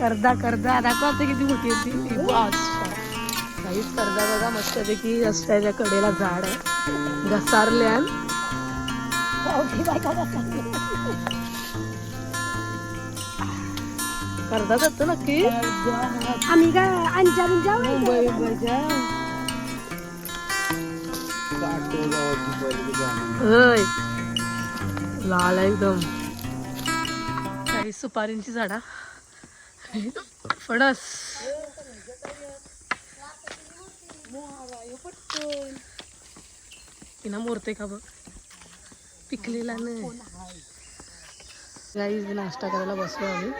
कर्दा कर्दा दाखव आता किती मोठी आहे ती. काहीच कर्दा बघा मस्तपैकी रस्त्याच्या कडेला झाड आहे. घसारल्यान. कर्दा जातो नक्की. आम्ही काय अंजा बिंजा मुंबई मुंबईच्या होय. लाल एकदम. काही सुपारींची झाडा. फणस तिना मोरते का बघ? पिकलेला नाही. गाईज नाश्ता करायला बसलो आम्ही.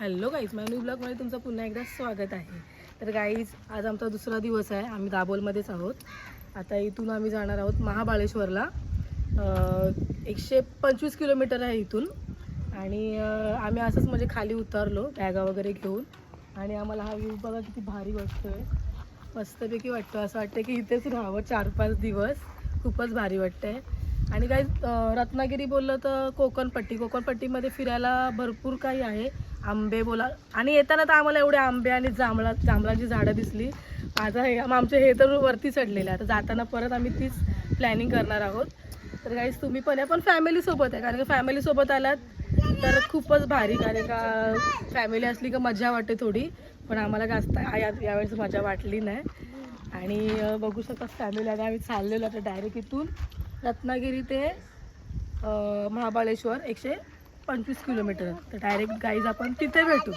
हॅलो गाईज मॅन्यू ब्लॉगमध्ये तुमचं पुन्हा एकदा स्वागत आहे. तर गाईज आज आमचा दुसरा दिवस आहे. आम्ही दाबोलमध्येच आहोत. आता इथून आम्ही जाणार आहोत महाबाळेश्वरला. एकशे पंचवीस किलोमीटर आहे इथून. आणि आम्ही असंच म्हणजे खाली उतरलो बॅगा वगैरे घेऊन. आणि आम्हाला हा व्ह्यू बघा किती भारी वाटतोय. मस्तपैकी वाटतं असं वाटतं की इथेच राहावं चार पाच दिवस. खूपच भारी वाटतंय. आणि काही रत्नागिरी बोललं तर कोकणपट्टी. कोकणपट्टीमध्ये फिरायला भरपूर काही आहे. आंबे बोला. आणि येताना तर आम्हाला एवढे आंबे आणि जांभळा जांभळाची झाडं दिसली. आता हे आमचे हे तर वरती चढलेलं आहे. आता जाताना परत आम्ही तीच प्लॅनिंग करणार आहोत. तर काहीच तुम्ही पण आहे पण फॅमिलीसोबत आहे कारण की फॅमिलीसोबत आलात तर खूपच भारी कारण का फॅमिली असली का मजा वाटते थोडी. पण आम्हाला जास्त या यावेळेस मजा वाटली नाही. आणि बघू शकता फॅमिली आणि आम्ही चाललेलो आता डायरेक्ट इथून रत्नागिरी ते महाबळेश्वर एकशे पंचवीस किलोमीटर. तर डायरेक्ट गाईज आपण तिथे भेटू.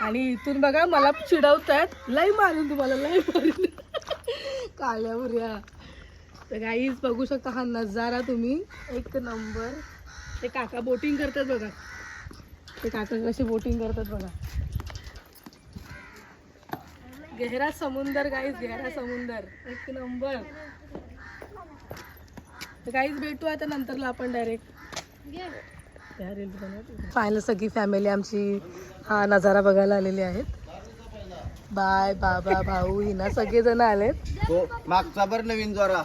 आणि इथून बघा मला चिडवतायत. लई मारून तुम्हाला लई मारून. काळ्यावर या तर गाईज बघू शकता हा नजारा तुम्ही. एक नंबर. ते काका बोटिंग करतात बघा. ते काका कसे बोटिंग करतात बघा. गहरा समुंदर गाईज गहरा समुंदर. एक नंबर. तर काहीच भेटू आता नंतरला आपण डायरेक्ट फायनल सगळी फॅमिली आमची हा नजारा बघायला आलेली आहेत. बाय बाबा भाऊ हिना सगळेजण आलेत. तो मागचा बर नवीन जोरा.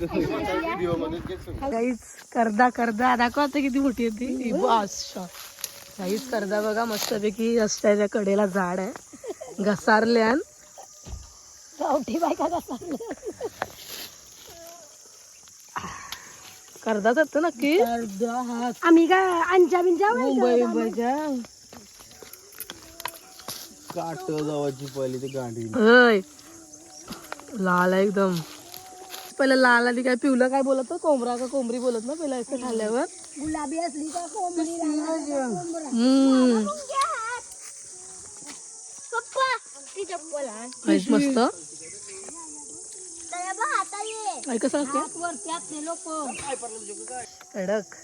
व्हिडिओमध्ये तेच काहीच कर्दा कर्दा. दाखव आता किती मोठी आहे ती. बॉस काहीच कर्दा बघा मस्तपैकी रस्त्याच्या कडेला झाड आहे. घसारल्यान. गावठी बायका कसा कर्दा जातो नक्की. आम्ही काय अंजा बिंजा मुंबई मुंबईच्या काट जावाची पहिली ती गांडी. होय. लाल आहे एकदम. पहिला लाल आली काय पिवलं काय बोलत ना कोंबरा का कोंबरी बोलत ना पहिला असं खाल्ल्यावर? गुलाबी असली का काहीच मस्त त्याला बघ आता ये ऐक कसं असते? हात कडक.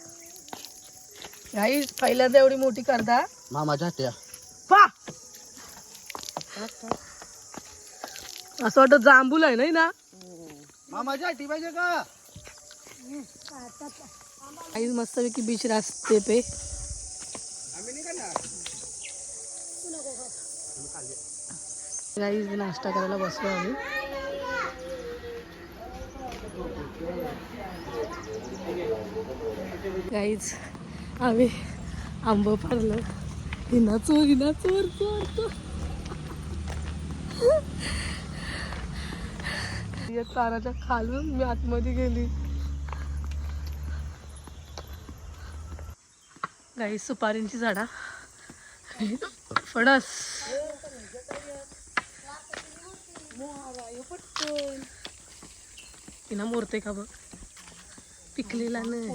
पहिल्यांदा एवढी मोठी करदा मामाच्या हट्या पा! असं वाटत जांभूल आहे नाही ना? मामाच्या हट्टी पाहिजे का? काही मस्तपैकी बीच रास्ते पे. नाश्ता करायला बसलो आम्ही. काहीच आम्ही आंब पारलं हिना चोर हिना चोर चोर चोर. या ताराच्या खालून मी आतमध्ये गेली. गाई सुपारींची झाडा. फणस. तिना मोरते का बघ? पिकलेला नाही.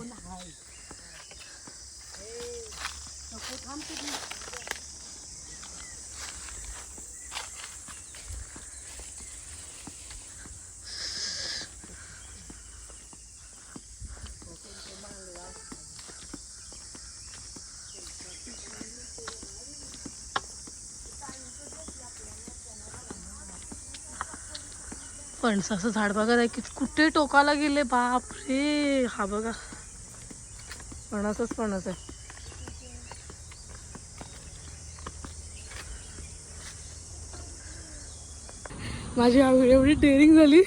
फणसाचं झाड बघा ना, किती कुठे टोकाला गेले बाप रे हा बघा. फणसच फणस आहे. माझी आवड एवढी डेअरिंग झाली.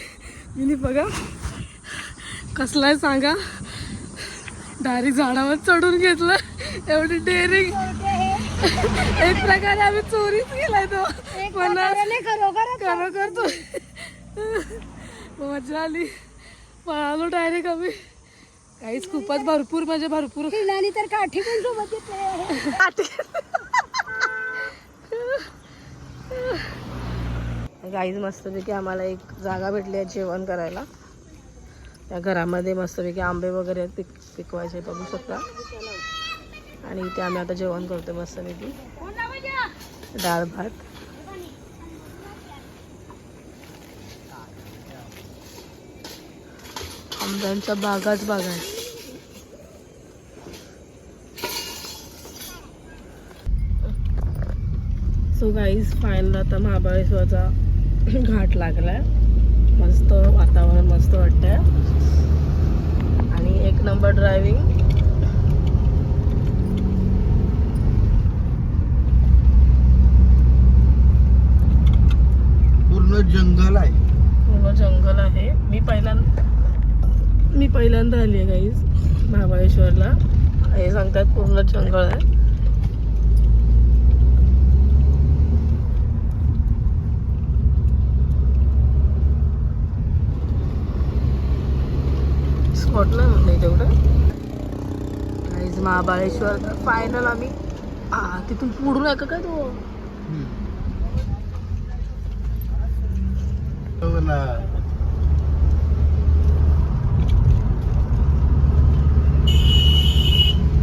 मी बघा. कसलाय सांगा. डायरेक्ट झाडावर चढून घेतलं. एवढी डेअरिंग एक प्रकारे आम्ही चोरीच केलाय तो. खरोखर तो मजा आली. पळालो डायरेक्ट आम्ही. काहीच खूपच भरपूर म्हणजे भरपूर. आणि तर काठी पण सोबत येते गाईज मस्तपैकी आम्हाला एक जागा भेटली आहे जेवण करायला. त्या घरामध्ये मस्तपैकी आंबे वगैरे पिक पिकवायचे बघू शकता. आणि इथे आम्ही आता जेवण करतो मस्तपैकी. डाळ भात. आंब्यांच्या बागाच बागा आहेत सो गाईज फायनल आता महाबळेश्वरचा घाट लागलाय. मस्त वातावरण मस्त वाटतंय. आणि एक नंबर ड्रायव्हिंग पूर्ण जंगल आहे. पूर्ण जंगल आहे. मी पहिल्यांदा मी पहिल्यांदा आली आहे गाईज महाबळेश्वरला. हे सांगतात पूर्ण जंगल आहे. स्पॉटला नाही तेवढं गाईज महाबळेश्वर. फायनल आम्ही. हा तिथून पुढून आहे का काय तो हो ना.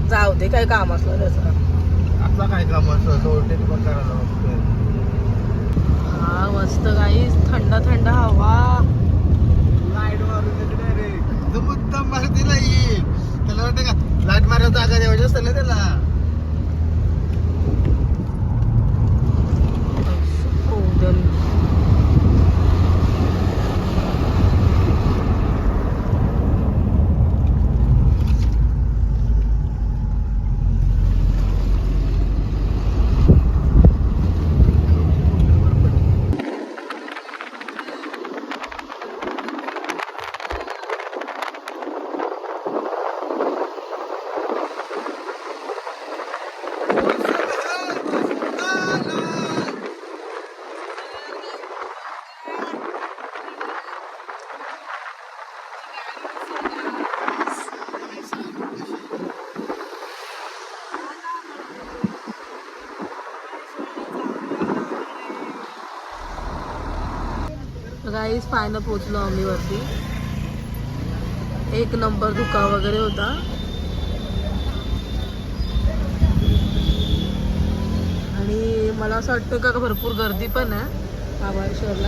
जाऊ दे काय काम असलं त्याचं आता काय काम असं सोडलेली पण करायला लागतं. हा मस्त गाईस थंड थंड हवा. लाइट मारून देते direct. तो मुद्दाम मारतीला येईल त्याला वाटतं का? लाइट मारायला जागा द्यायची असतं ना त्याला. गाईस फायनल पोचलो आम्ही वरती एक नंबर धुका वगैरे होता. आणि मला असं वाटतं का भरपूर गर्दी पण आहे महाबळेश्वरला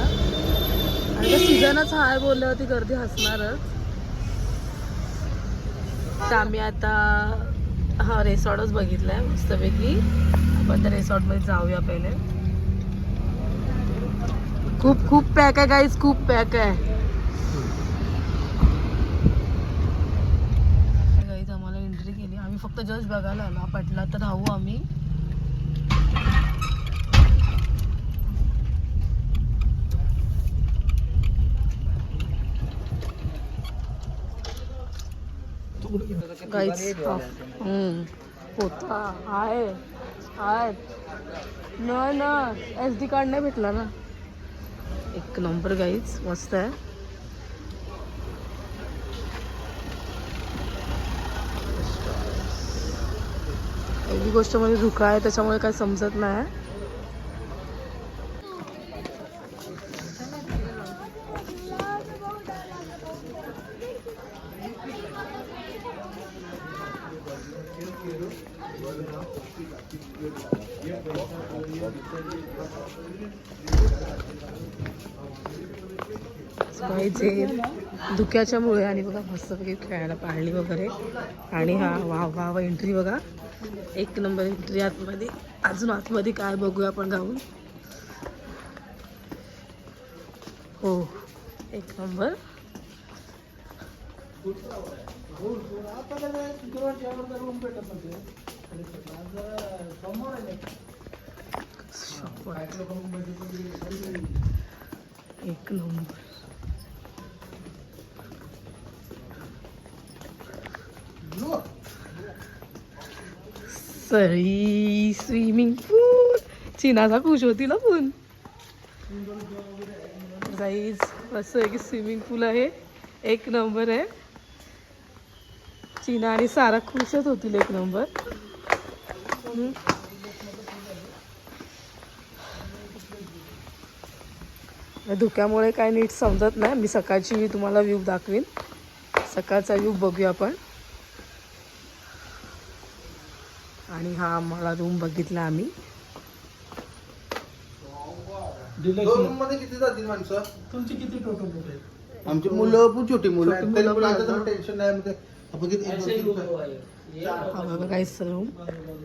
आणि सीझनच हाय आहे बोलल्यावरती गर्दी हसणारच. तर आम्ही आता हा रेसॉर्टच बघितलाय मस्तपैकी. आपण त्या रेसॉर्टमध्ये जाऊया पहिले. खूप खूप पॅक आहे गाईज खूप पॅक आहे गाईज आम्हाला एंट्री केली आम्ही फक्त जस्ट बघायला आलो पटला तर राहू आम्ही ना एस डी कार्ड नाही भेटला ना। एक नंबर गाईज मस्त आहे. पहिली गोष्ट म्हणजे धुका आहे त्याच्यामुळे काय समजत नाही. धुक्याच्यामुळे आणि बघा मस्तपैकी खेळायला पाळली वगैरे. आणि हा वा वा वा एंट्री बघा. एक नंबर एंट्री आतमध्ये. अजून आतमध्ये काय बघूया आपण जाऊन हो एक नंबर. एक नंबर. सरी स्विमिंग पूल चिनाचा खुश होती ना पण. जाईज असं आहे की स्विमिंग पूल आहे. एक नंबर आहे. चिना आणि सारा खुशच होतील एक नंबर धुक्यामुळे काय नीट समजत नाही. मी सकाळची तुम्हाला व्ह्यू दाखवीन. सकाळचा व्ह्यू बघूया आपण. आणि हा आम्हाला रूम बघितला आम्ही दोन रूममध्ये किती जातील माणसं तुमची किती टोटल लोक आहेत आमची मुलं पण छोटी मुलं आहेत तरी पण आता. टेन्शन नाही म्हणजे आपण किती एक, दोन, तीन, चार. हा बघा रूम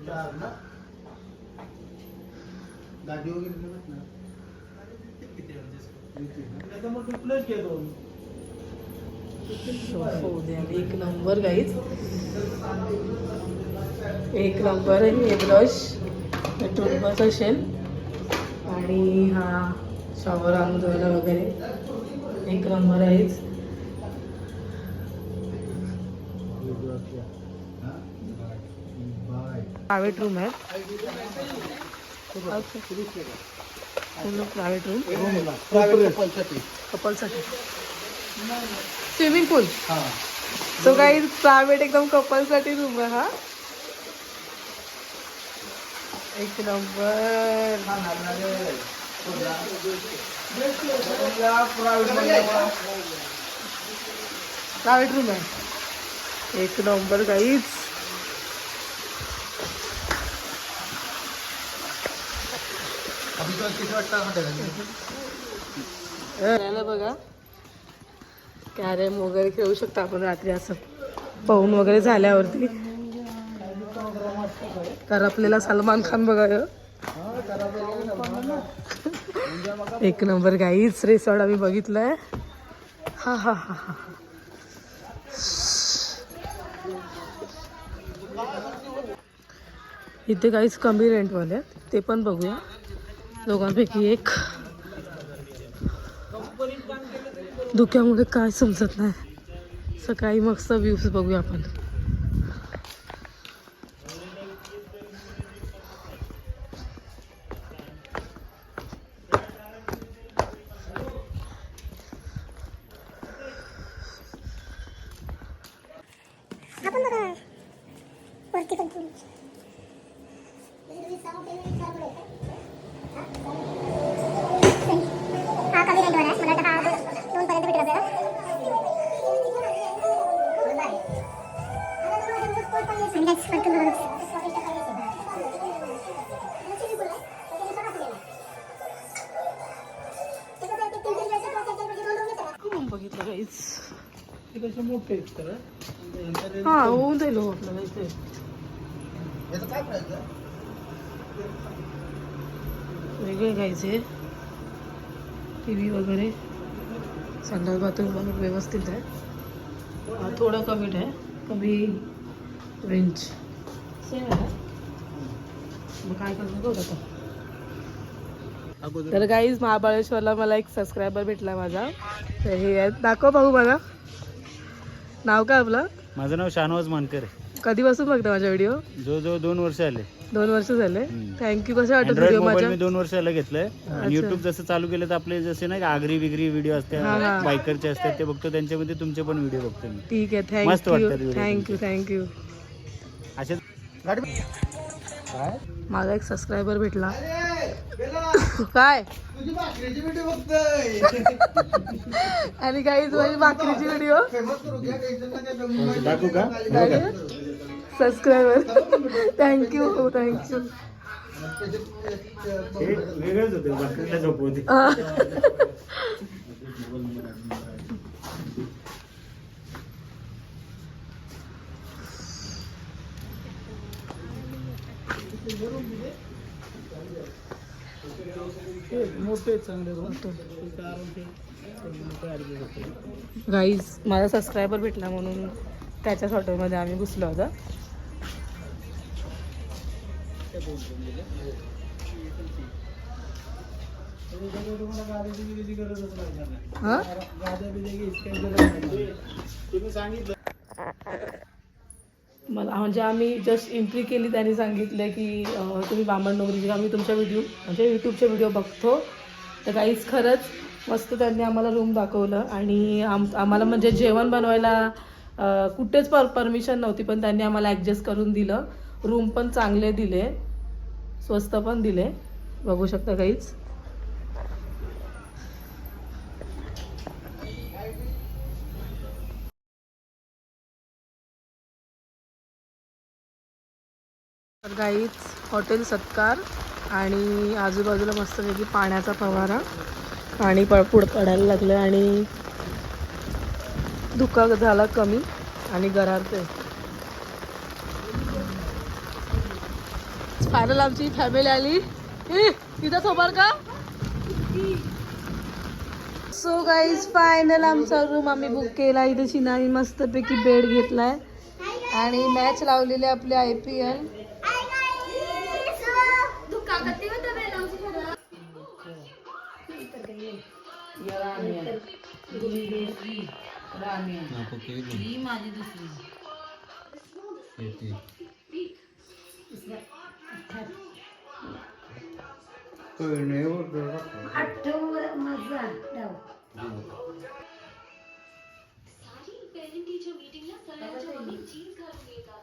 चार ना? वगैरे नाही एक नंबर गाईच एक नंबर आहे हे ब्रश. टूथब्रश असेल. आणि हा शॉवर आणून धुवायला वगैरे. एक नंबर आहेच. बाय. प्रायव्हेट रूम आहे प्रायव्हेट रूम. कपलसाठी स्विमिंग पूल हा. सो काही प्रायव्हेट एकदम कपलसाठी रूम आहे हा. एक नंबर. प्रायव्हेट रूम आहे. एक नंबर काहीच बघा. कॅरेम वगैरे खेळू शकता आपण रात्री असं. पाहून वगैरे झाल्यावरती. तर आपल्याला सलमान खान बघा एक नंबर गाईच रिसॉर्ट आम्ही बघितलंय. हा हा हा हा इथे काहीच कमी रेंटवाले आहेत. ते पण बघूया. दोघांपैकी एक. धुक्यामुळे काय समजत नाही. सकाळी मस्त व्ह्यूज बघूया आपण. आपण बघा वरती पण पूल हा कमी रेंटवर आहे मला वाटतं हा दोन पर्यंत भेटेल आपल्याला आणि guys, वरतून बघा. रूम बघितलं काहीच ते कसे मोठे आहेत तर हा होऊन जाईल हो. आहे? वेगळे घ्यायचे. टी व्ही वगैरे. संडास बाथरूम पण व्यवस्थित आहे. हा, थोडं कमी आहे. कमी रेंज सेम आहे? मग काय करणार बघ आता. अगोदर तर काहीच महाबळेश्वरला मला एक सबस्क्रायबर भेटला माझा. तर हे आहे दाखव भाऊ मला. नाव काय आपलं? माझं नाव शानवाज मानकर आहे. कधीपासून बघता माझा व्हिडिओ जो जो दोन वर्ष आले. दोन वर्ष झाले. थँक्यू कसं वाटत व्हिडिओ माझ्या? मी दोन वर्षाला घेतलंय. युट्यूब जसं चालू केलं तर आपले जसे नाही आगरी बिगरी व्हिडिओ असतात हा. बायकरचे असतात ते बघतो. त्यांच्यामध्ये तुमचे पण व्हिडिओ बघतो मी. ठीक आहे. थँक्यू थँक्यू थँक्यू काय माझा एक सबस्क्रायबर भेटला. काय? आणि काही माझी भाकरीची व्हिडिओ दाखवू का? सबस्क्रायबर थँक्यू हो थँक्यू वेगळंच होते भाकरीला झोपवते मोठे आहेत चांगले room. फक्त आराम ते मोठे adjust होते. गाईज माझा सबस्क्रायबर भेटला म्हणून त्याच्याच हॉटेलमध्ये आम्ही घुसलो होतो. तुम्ही सांगितलं मला म्हणजे आम्ही जस्ट एंट्री केली त्यांनी सांगितलं की तुम्ही बामण नोकरीचे आम्ही तुमच्या व्हिडिओ म्हणजे यूट्यूबचे व्हिडिओ बघतो. तर काहीच खरंच मस्त त्यांनी आम्हाला रूम दाखवलं आणि आम आम्हाला म्हणजे जेवण बनवायला कुठेच पर परमिशन नव्हती पण त्यांनी आम्हाला ॲडजस्ट करून दिलं. रूम पण चांगले दिले. स्वस्त पण दिले. बघू शकता काहीच तर गाईच हॉटेल सत्कार आणि आजूबाजूला मस्तपैकी पाण्याचा फवारा. पाणी प पुढ पडायला लागलं आणि धुका झाला कमी आणि गरारते फायनल आमची फॅमिली आली. तिथं इथं का? सो गाईज फायनल आमचा रूम आम्ही बुक केला. इथे शिनानी मस्तपैकी बेड घेतलाय. आणि मॅच लावलेली आपली आय पी एल रामेन दुसरी रामेन आपको के ही माझी दुसरी येते कोई नहीं वो अट्ठावर मज़ा डाव सारी पेरेंट टीचर मीटिंग ला सरांच्या मम्मी चीज़ घालून येतात